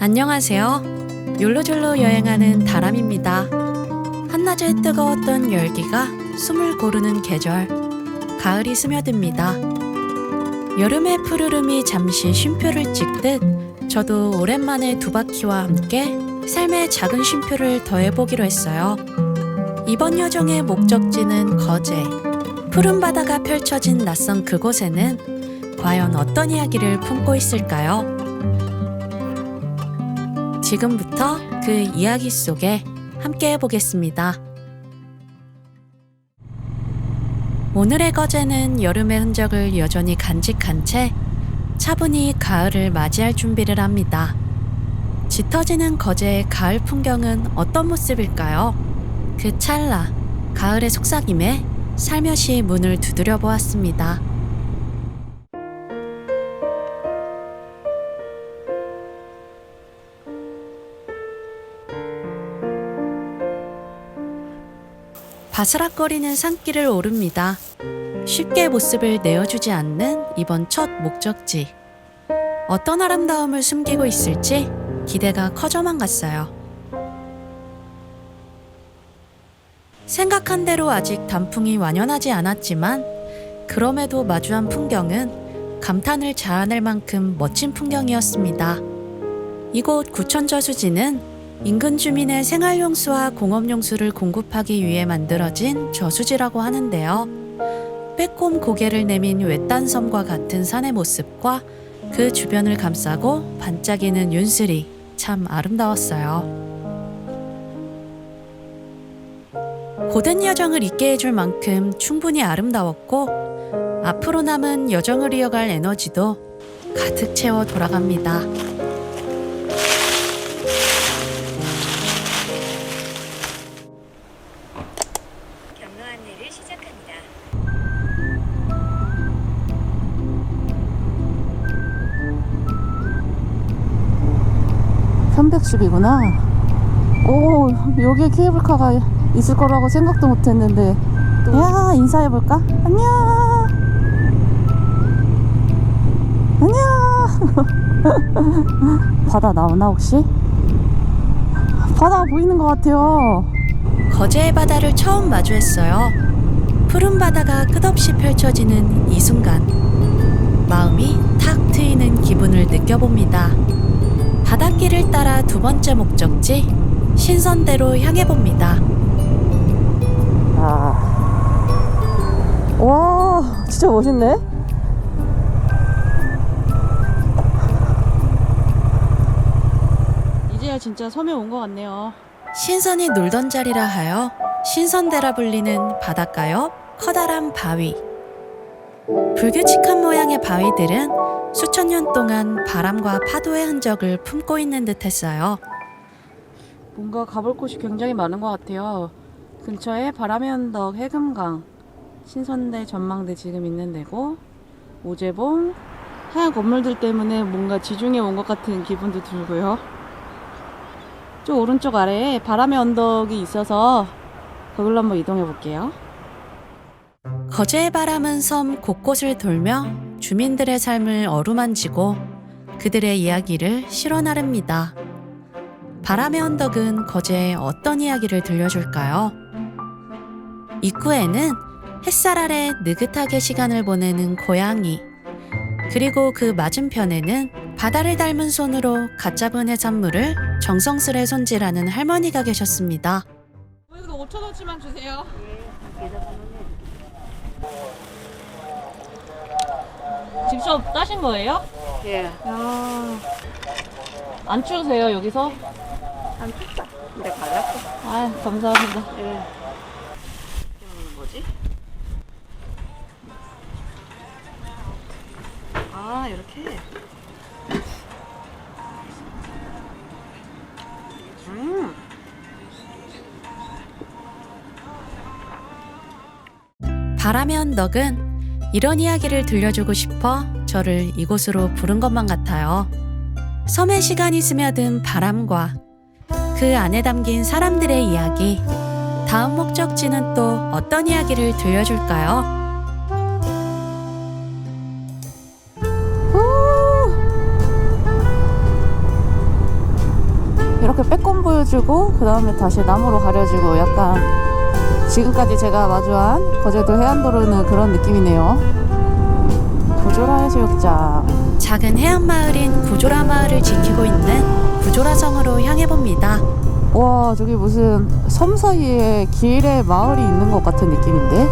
안녕하세요. 욜로졸로 여행하는 다람입니다. 한낮에 뜨거웠던 열기가 숨을 고르는 계절. 가을이 스며듭니다. 여름의 푸르름이 잠시 쉼표를 찍듯 저도 오랜만에 두 바퀴와 함께 삶의 작은 쉼표를 더해보기로 했어요. 이번 여정의 목적지는 거제. 푸른 바다가 펼쳐진 낯선 그곳에는 과연 어떤 이야기를 품고 있을까요? 지금부터 그 이야기 속에 함께 해보겠습니다. 오늘의 거제는 여름의 흔적을 여전히 간직한 채 차분히 가을을 맞이할 준비를 합니다. 짙어지는 거제의 가을 풍경은 어떤 모습일까요? 그 찰나, 가을의 속삭임에 살며시 문을 두드려 보았습니다. 바스락거리는 산길을 오릅니다. 쉽게 모습을 내어주지 않는 이번 첫 목적지. 어떤 아름다움을 숨기고 있을지 기대가 커져만 갔어요. 생각한 대로 아직 단풍이 완연하지 않았지만 그럼에도 마주한 풍경은 감탄을 자아낼 만큼 멋진 풍경이었습니다. 이곳 구천저 수지는 인근 주민의 생활용수와 공업용수를 공급하기 위해 만들어진 저수지라고 하는데요. 빼꼼 고개를 내민 외딴 섬과 같은 산의 모습과 그 주변을 감싸고 반짝이는 윤슬이 참 아름다웠어요. 고된 여정을 있게 해줄 만큼 충분히 아름다웠고 앞으로 남은 여정을 이어갈 에너지도 가득 채워 돌아갑니다. 310이구나. 오, 여기에 케이블카가 있을 거라고 생각도 못 했는데. 야, 인사해볼까? 안녕! 안녕! 바다 나오나, 혹시? 바다 보이는 것 같아요. 거제의 바다를 처음 마주했어요. 푸른 바다가 끝없이 펼쳐지는 이 순간, 마음이 탁 트이는 기분을 느껴봅니다. 바닷길을 따라 두 번째 목적지, 신선대로 향해 봅니다. 아. 와, 진짜 멋있네. 이제야 진짜 섬에 온 것 같네요. 신선이 놀던 자리라 하여 신선대라 불리는 바닷가 옆 커다란 바위. 불규칙한 모양의 바위들은 수천 년 동안 바람과 파도의 흔적을 품고 있는 듯 했어요. 뭔가 가볼 곳이 굉장히 많은 것 같아요. 근처에 바람의 언덕, 해금강, 신선대 전망대 지금 있는 데고, 오제봉, 하얀 건물들 때문에 뭔가 지중해 온 것 같은 기분도 들고요. 저 오른쪽 아래에 바람의 언덕이 있어서 거기로 한번 이동해 볼게요. 거제의 바람은 섬 곳곳을 돌며 주민들의 삶을 어루만지고 그들의 이야기를 실어 나릅니다. 바람의 언덕은 거제에 어떤 이야기를 들려줄까요? 입구에는 햇살 아래 느긋하게 시간을 보내는 고양이, 그리고 그 맞은편에는 바다를 닮은 손으로 갓 잡은 해산물을 정성스레 손질하는 할머니가 계셨습니다. 이거 5천 원치만 주세요. 직접 따신 거예요? 예. 야. 안 추우세요 여기서? 안 춥다. 근데 가볍고. 아 감사합니다. 예. 이거는 뭐지? 아, 이렇게. 음. 바람의 언덕은 이런 이야기를 들려주고 싶어 저를 이곳으로 부른 것만 같아요. 섬의 시간이 스며든 바람과 그 안에 담긴 사람들의 이야기. 다음 목적지는 또 어떤 이야기를 들려줄까요? 이렇게 빼꼼 보여주고 그 다음에 다시 나무로 가려지고 약간 지금까지 제가 마주한 거제도 해안도로는 그런 느낌이네요. 구조라 해수욕장. 작은 해안 마을인 구조라 마을을 지키고 있는 구조라성으로 향해 봅니다. 와 저기 무슨 섬 사이에 길에 마을이 있는 것 같은 느낌인데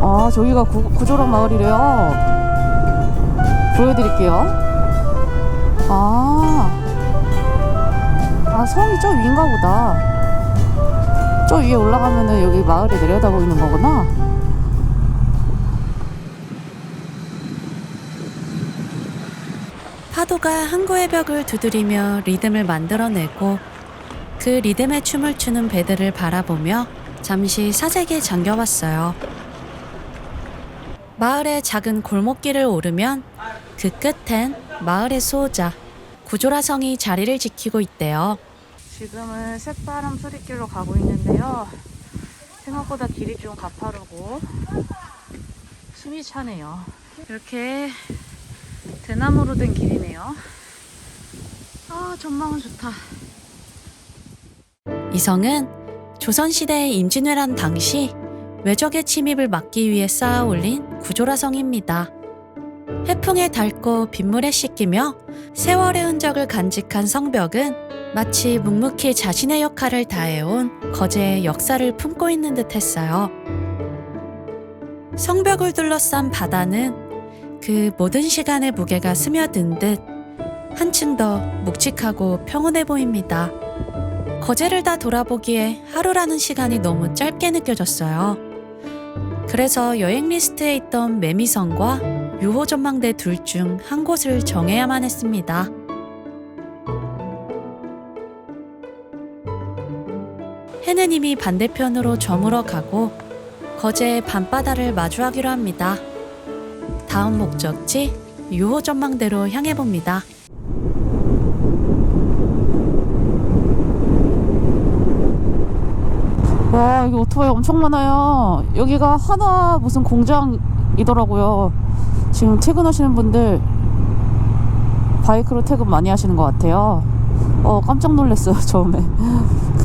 아 저기가 구, 구조라 마을이래요 보여드릴게요 아, 아 성이 저 위인가 보다 저 위에 올라가면은 여기 마을이 내려다 보이는 거구나 파도가 항구의 벽을 두드리며 리듬을 만들어내고 그 리듬에 춤을 추는 배들을 바라보며 잠시 사색에 잠겨봤어요. 마을의 작은 골목길을 오르면 그 끝엔 마을의 수호자 구조라성이 자리를 지키고 있대요. 지금은 새바람 소리길로 가고 있는데요. 생각보다 길이 좀 가파르고 숨이 차네요. 이렇게 대나무로 된 길이네요. 아 전망은 좋다. 이 성은 조선시대 임진왜란 당시 외적의 침입을 막기 위해 쌓아 올린 구조라성입니다. 해풍에 닳고 빗물에 씻기며 세월의 흔적을 간직한 성벽은 마치 묵묵히 자신의 역할을 다해온 거제의 역사를 품고 있는 듯 했어요. 성벽을 둘러싼 바다는 그 모든 시간의 무게가 스며든 듯 한층 더 묵직하고 평온해 보입니다. 거제를 다 돌아보기에 하루라는 시간이 너무 짧게 느껴졌어요. 그래서 여행 리스트에 있던 매미성과 유호 전망대 둘 중 한 곳을 정해야만 했습니다. 해는 이미 반대편으로 저물어 가고 거제의 밤바다를 마주하기로 합니다. 다음 목적지 유호 전망대로 향해 봅니다. 와 여기 오토바이 엄청 많아요 여기가 하나 무슨 공장이더라고요 지금 퇴근하시는 분들 바이크로 퇴근 많이 하시는 것 같아요 어 깜짝 놀랐어요 처음에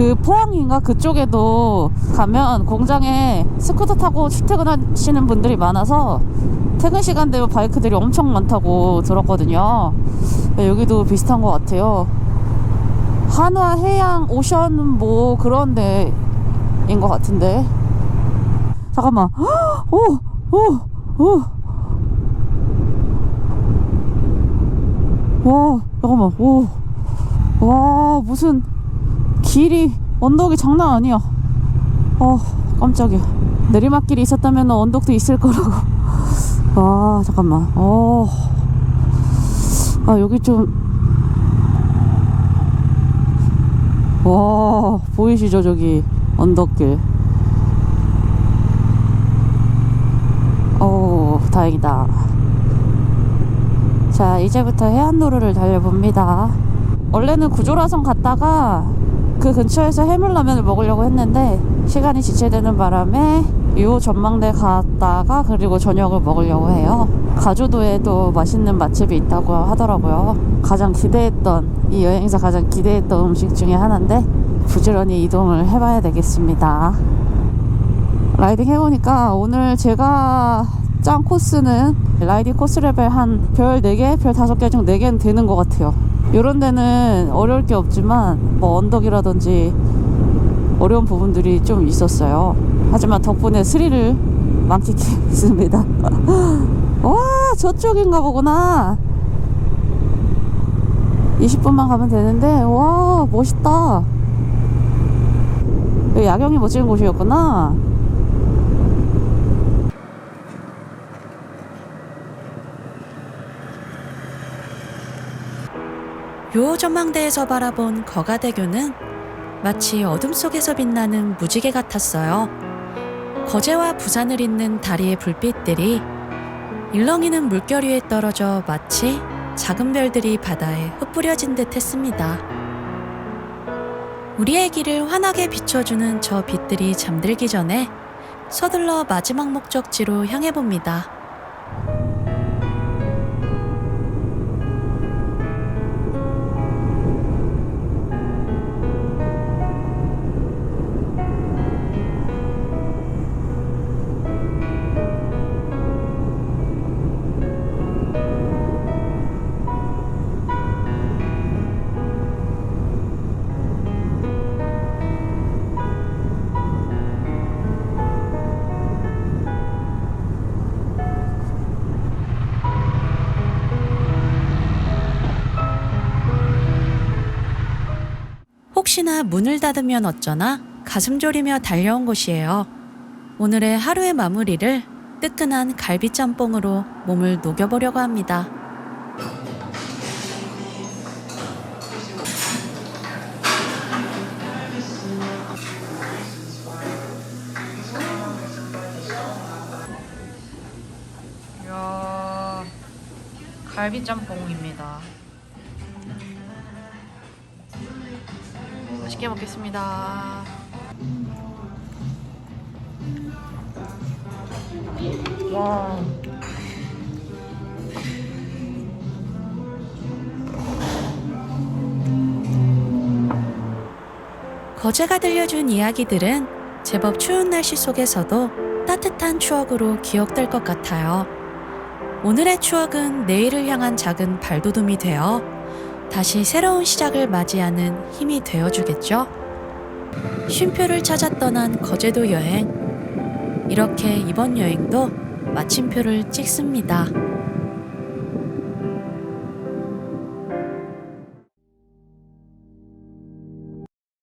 그 포항인가 그쪽에도 가면 공장에 스쿠터 타고 출퇴근하시는 분들이 많아서 퇴근 시간 되면 바이크들이 엄청 많다고 들었거든요. 네, 여기도 비슷한 것 같아요. 한화 해양 오션 뭐 그런 데인 것 같은데. 잠깐만. 오오오 와 잠깐만. 오와 무슨 길이 언덕이 장난 아니야. 어 깜짝이야. 내리막길이 있었다면 언덕도 있을 거라고. 아 잠깐만. 어아 여기 좀. 와 보이시죠 저기 언덕길? 오 다행이다. 자 이제부터 해안도로를 달려봅니다. 원래는 구조라성 갔다가 그 근처에서 해물라면을 먹으려고 했는데 시간이 지체되는 바람에 요 전망대 갔다가 그리고 저녁을 먹으려고 해요. 가조도에도 맛있는 맛집이 있다고 하더라고요. 가장 기대했던 이 여행에서 가장 기대했던 음식 중에 하나인데 부지런히 이동을 해봐야 되겠습니다. 라이딩 해보니까 오늘 제가 짠 코스는 라이딩 코스 레벨 한 별 4개, 별 5개 중 4개는 되는 것 같아요 이런 데는 어려울 게 없지만 뭐 언덕이라든지 어려운 부분들이 좀 있었어요. 하지만 덕분에 스릴을 만끽했습니다. 와 저쪽인가 보구나. 20분만 가면 되는데 와 멋있다. 야경이 멋진 곳이었구나 요 전망대에서 바라본 거가대교는 마치 어둠 속에서 빛나는 무지개 같았어요. 거제와 부산을 잇는 다리의 불빛들이 일렁이는 물결 위에 떨어져 마치 작은 별들이 바다에 흩뿌려진 듯 했습니다. 우리의 길을 환하게 비춰주는 저 빛들이 잠들기 전에 서둘러 마지막 목적지로 향해 봅니다. 혹시나 문을 닫으면 어쩌나 가슴 졸이며 달려온 곳이에요. 오늘의 하루의 마무리를 뜨끈한 갈비짬뽕으로 몸을 녹여보려고 합니다. 갈비짬뽕입니다. 맛있게 먹겠습니다. 와. 거제가 들려준 이야기들은 제법 추운 날씨 속에서도 따뜻한 추억으로 기억될 것 같아요. 오늘의 추억은 내일을 향한 작은 발돋움이 되어 다시 새로운 시작을 맞이하는 힘이 되어주겠죠? 쉼표를 찾아 떠난 거제도 여행. 이렇게 이번 여행도 마침표를 찍습니다.